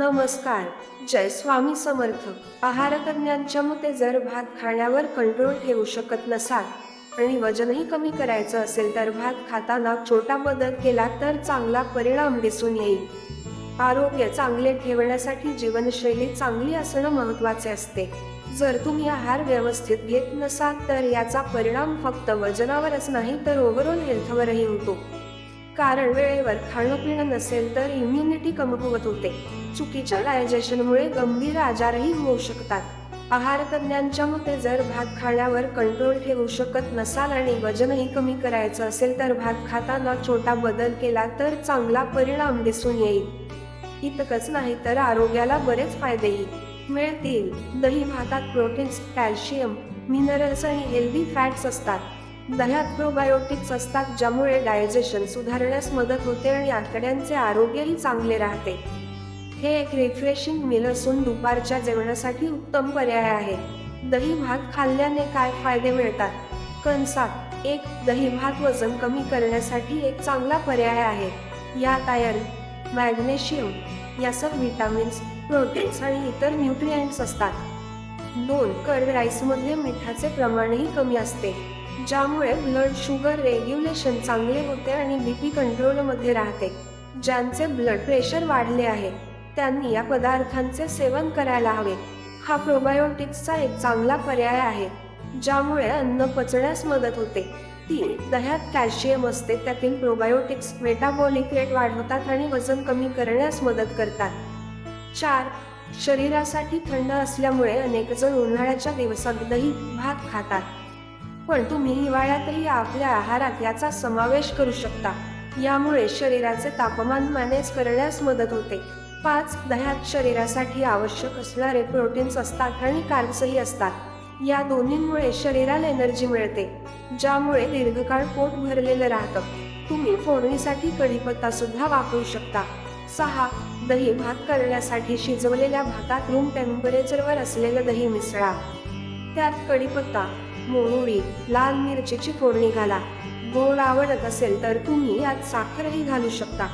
नमस्कार. जय स्वामी समर्थ. आहार तज्ञांच्या मते जर भात खाण्यावर कंट्रोल ठेवू शकत नसाल आणि वजनही कमी करायचं असेल तर भात खाताना छोटा बदल केला तर चांगला परिणाम दिसून येईल. आरोग्य चांगले ठेवण्यासाठी जीवनशैली चांगली असणं महत्त्वाचे असते. जर तुम्ही आहार व्यवस्थित घेत नसाल तर याचा परिणाम फक्त वजनावरच नाही तर ओव्हरऑल हेल्थवरही होतो. कारण वेळेवर खाणं पिणं नसेल तर इम्युनिटी कमकुवत होते चुकीच्या डायजेशनमुळे गंभीर आजारही होऊ शकतात. आहार तज्ञांच्या मते जर भात खाण्यावर कंट्रोल ठेवू शकत नसाल आणि वजनही कमी करायचं असेल तर भात खाताना छोटा बदल केला तर चांगला परिणाम दिसून येईल. इतकंच नाही तर आरोग्याला बरेच फायदेही मिळतील. दही भातात प्रोटीन्स कॅल्शियम मिनरल्स आणि हेल्दी फॅट्स असतात. दह्यात प्रोबायोटिक्स असतात ज्यामुळे डायजेशन सुधारण्यास मदत होते आणि आतड्यांचे आरोग्यही चांगले राहते. हे एक रिफ्रेशिंग मिल असून दुपारच्या जेवणासाठी उत्तम पर्याय आहे. दही भात खाल्ल्याने काय फायदे मिळतात? कणसात एक दही भात वजन कमी करण्यासाठी एक चांगला पर्याय आहे. यात आयर्न मॅग्नेशियम यासह व्हिटॅमिन्स प्रोटीन्स आणि इतर न्यूट्रिएंट्स असतात. दोन कर्ड राईसमध्ये मिठाचे प्रमाणही कमी असते. ज्यामुळे ब्लड शुगर रेग्युलेशन चांगले होते आणि बीपी कंट्रोलमध्ये राहते. ज्यांचे ब्लड प्रेशर वाढले आहे त्यांनी या पदार्थांचे सेवन करायला हवे. हा प्रोबायोटिक्सचा एक चांगला पर्याय आहे ज्यामुळे अन्न पचण्यास मदत होते. ती दह्यात कॅल्शियम असते त्यातील प्रोबायोटिक्स मेटाबॉलिक रेट वाढवतात आणि वजन कमी करण्यास मदत करतात. चार शरीरासाठी थंड असल्यामुळे अनेकजण उन्हाळ्याच्या दिवसात दही भात खातात. पण तुम्ही हिवाळ्यातही आपल्या आहारात याचा समावेश करू शकता. यामुळे शरीराचे तापमान मॅनेज करण्यास मदत होते. पाच दह्यात शरीरासाठी आवश्यक असणारे प्रोटीन्स असतात आणि कार्ब्सही असतात. या दोन्हींमुळे शरीराला एनर्जी मिळते ज्यामुळे दीर्घकाळ पोट भरलेलं राहतं. तुम्ही फोडणीसाठी कढीपत्ता सुद्धा वापरू शकता. सहा दही भात करण्यासाठी शिजवलेल्या भातात रूम टेम्परेचरवर असलेलं दही मिसळा. त्यात कढीपत्ता मोहरी लाल मिरचीची फोडणी घाला. गोड आवडत असेल तर तुम्ही यात साखरही घालू शकता.